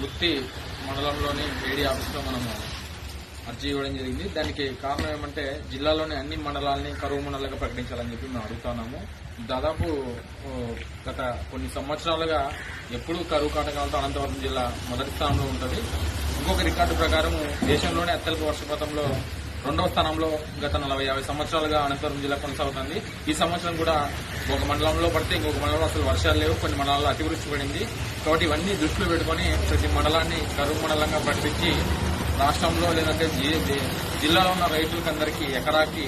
దుర్తి మండలంలోని ఏడీ ఆఫీస్లో మనము అర్జీ ఇవ్వడం జరిగింది. దానికి కారణం ఏమంటే జిల్లాలోని అన్ని మండలాలని కరువు మండలంగా ప్రకటించాలని చెప్పి మేము అడుగుతున్నాము దాదాపు గత కొన్ని సంవత్సరాలుగా ఎప్పుడూ కరువు కాటకాలతో అనంతపురం జిల్లా మొదటి స్థానంలో ఉంటుంది. ఇంకొక రికార్డు ప్రకారం దేశంలోనే అత్యల్ప వర్షపాతంలో రెండవ స్థానంలో గత నలభై యాభై సంవత్సరాలుగా అనంతపురం జిల్లా కొనసాగుతుంది. ఈ సంవత్సరం కూడా ఒక మండలంలో పడితే ఇంకొక మండలంలో అసలు వర్షాలు లేవు కొన్ని మండలాల్లో అతివృష్టి పడింది. కాబట్టి ఇవన్నీ దృష్టిలో పెట్టుకొని ప్రతి మండలాన్ని కరువు మండలంగా ప్రకటించి రాష్ట్రంలో లేదంటే జిల్లాలో ఉన్న రైతులకు అందరికీ ఎకరాకి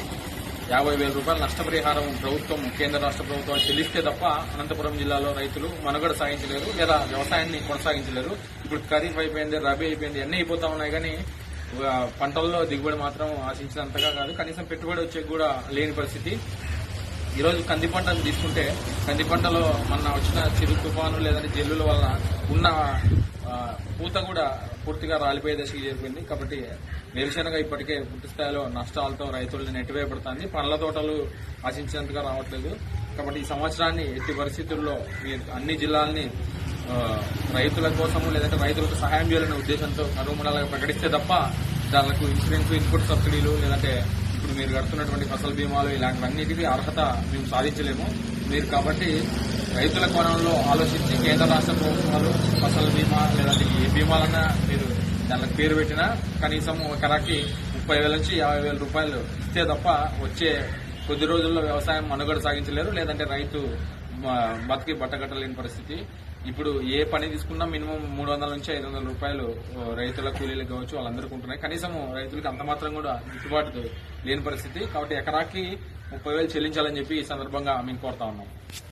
యాభై వేల రూపాయల నష్టపరిహారం ప్రభుత్వం కేంద్ర రాష్ట్ర ప్రభుత్వం చెల్లిస్తే తప్ప అనంతపురం జిల్లాలో రైతులు మనుగడ సాగించలేరు లేదా వ్యవసాయాన్ని కొనసాగించలేరు. ఇప్పుడు ఖరీఫ్ అయిపోయింది రబీ అయిపోయింది అన్నీ అయిపోతా ఉన్నాయి. కానీ పంటల్లో దిగుబడి మాత్రం ఆశించినంతగా కాదు. కనీసం పెట్టుబడి వచ్చే కూడా లేని పరిస్థితి. ఈరోజు కంది పంటను తీసుకుంటే కంది పంటలో మొన్న వచ్చిన చిరు తుఫాను లేదంటే జల్లుల వల్ల ఉన్న పూత కూడా పూర్తిగా రాలిపోయే దశకి చేరిపోయింది. కాబట్టి వేరుశనగ ఇప్పటికే పూర్తి స్థాయిలో నష్టాలతో రైతులను నెట్టివేయబడుతుంది. పండ్ల తోటలు ఆశించినంతగా రావట్లేదు. కాబట్టి ఈ సంవత్సరాన్ని ఎట్టి పరిస్థితుల్లో మీరు అన్ని జిల్లాల్ని రైతుల కోసము లేదంటే రైతులకు సహాయం చేయాలనే ఉద్దేశంతో కరువు మండలాగా ప్రకటిస్తే తప్ప దానికి ఇన్సూరెన్స్ ఇన్పుట్ సబ్సిడీలు లేదంటే ఇప్పుడు మీరు కడుతున్నటువంటి ఫసల్ బీమాలు ఇలాంటివన్నిటికీ అర్హత మేము సాధించలేము. మీరు కాబట్టి రైతుల కోణంలో ఆలోచించి కేంద్ర రాష్ట్ర ప్రభుత్వాలు ఫసల్ బీమా లేదంటే ఏ బీమాలన్నా మీరు దానికి పేరు పెట్టినా కనీసం ఒక ఎకరాకి ముప్పై వేల నుంచి యాభై వేల రూపాయలు ఇస్తే తప్ప వచ్చే కొద్ది రోజుల్లో వ్యవసాయం మనుగడ సాగించలేరు. లేదంటే రైతు బతికి బట్టగట్టలేని పరిస్థితి. ఇప్పుడు ఏ పని తీసుకున్నా మినిమం మూడు వందల నుంచి ఐదు వందల రూపాయలు రైతుల కూలీలకు కావచ్చు వాళ్ళందరికీ ఉంటున్నాయి. కనీసం రైతులకు అంత మాత్రం కూడా గిట్టుబాటు లేని పరిస్థితి. కాబట్టి ఎకరాకి ముప్పై వేలు చెల్లించాలని చెప్పి ఈ సందర్భంగా మేము కోరుతా ఉన్నాం.